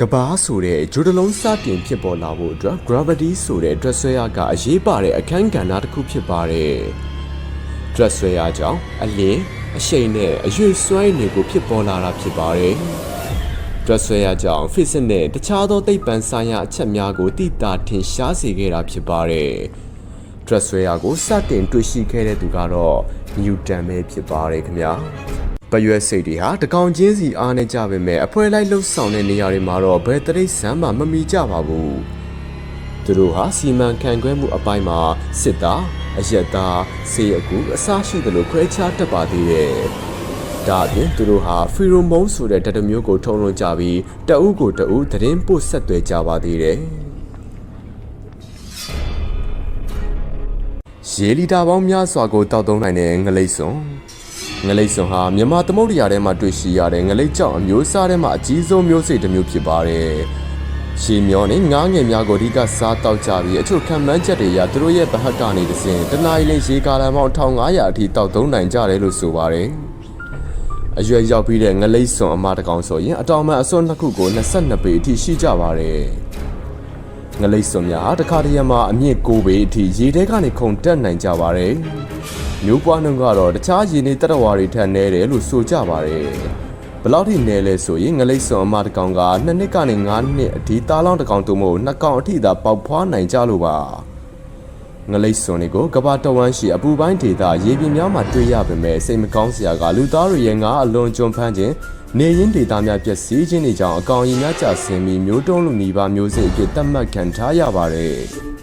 ကဘာဆိုတဲ့ဂျိုဒလုံးစတင်ဖြစ်ပေါ်လာဖို့အတွက် gravity ဆိုတဲ့ dress ဆွဲအားကအရေးပါတဲ့အခန်းကဏ္ဍတစ်ခုဖြစ်ပါတယ် dress ဆွဲအားကြောင့်အလင်းအရှိန်နဲ့အရွေစွမ်းရည်တွေကိုဖြစ်ပေါ်လာတာဖြစ်ပါတယ် dress ဆွဲအားကြောင့် physics နဲ့တခြားသောသိပ္ပံဆိုင်ရာအချက်များကိုသိတာထင်ရှားစေခဲ့တာဖြစ်ပါတယ် dress ဆွဲအားကိုစတင်တွေ့ရှိခဲ့တဲ့သူကတော့ Newton ပဲဖြစ်ပါတယ်ခင်ဗျာ ပရွက်စိတ်တွေဟာတကောင်ချင်းစီအားနေကြပေမဲ့အဖွဲလိုက်လှုပ်ဆောင်တဲ့နေရာတွေမှာတော့ဘယ်တရိတ်ဆမ်းမှမမီကြပါဘူးသူတို့ဟာစီမံခန့်ခွဲမှုအပိုင်းမှာစစ်သားအရက်သားစေအကူအစားရှိသလိုခွဲခြားတတ်ပါသေးတယ်ဒါအပြင်သူတို့ဟာဖီရိုမုန်းဆိုတဲ့ဓာတ်မျိုးကိုထုံလွှင့်ကြပြီးတအုပ်ကိုတအုပ်သတင်းပို့ဆက်သွယ်ကြပါသေးတယ်ရေလီတာပေါင်းများစွာကိုတောက်သုံးနိုင်တဲ့ငလိတ်စွန် ငလိတ်စွန်ဟာမြန်မာသမုဒ္ဒရာထဲမှာတွေ့ရှိရတဲ့ငလိတ်ကြောင့်အမျိုးအစားထဲမှာအကြီးဆုံးမျိုးစိတ်တစ်မျိုးဖြစ်ပါတယ်။ရှီမျောနဲ့ငားငယ်များကိုအဓိကစားတောက်ကြပြီးအချို့ခံမှန်းချက်တွေအရသူတို့ရဲ့ဗဟတ်ကနေတစ်ဆင့်တနအီလေးရေကာလပေါင်း1500အထိတောက်သုံးနိုင်ကြတယ်လို့ဆိုပါတယ်။အရွယ်ရောက်ပြီးတဲ့ငလိတ်စွန်အမတကောင်ဆိုရင်အတောင်မှန်အစွန်းနှစ်ခုကို22ပေအထိရှိကြပါတယ်။ငလိတ်စွန်များဟာတစ်ခါတည်းမှာအမြင့်9ပေအထိရေထဲကနေခုန်တက်နိုင်ကြပါတယ်။ မျိုးပွားနှုန်းကတော့တခြားရေနေတတဝါတွေထက်နည်းတယ်လို့ဆိုကြပါတယ်။ဘယ်လောက်ထိနည်းလဲဆိုရင်ငလိတ်စွန်အမတစ်ကောင်က2နှစ်ကနေ9နှစ်အဒီသားလောင်းတစ်ကောင်တို့မို့နှစ်ကောင်အထိသာပေါက်ဖွားနိုင်ကြလို့ပါ။ငလိတ်စွန်တွေကိုကဘာတဝမ်းရှိအပူပိုင်းဒေသရေပြင်များမှာတွေ့ရပေမဲ့စိတ်မကောင်းစရာကလူသားတွေရဲ့ငါအလွန်ကျွံဖမ်းခြင်းနေရင်းဒေသများပျက်စီးခြင်းတွေကြောင့်အကောင်ကြီးများကျဆင်းပြီးမျိုးတုံးလူနီးပါးမျိုးစိတ်အဖြစ်သတ်မှတ်ခံထားရပါတယ်။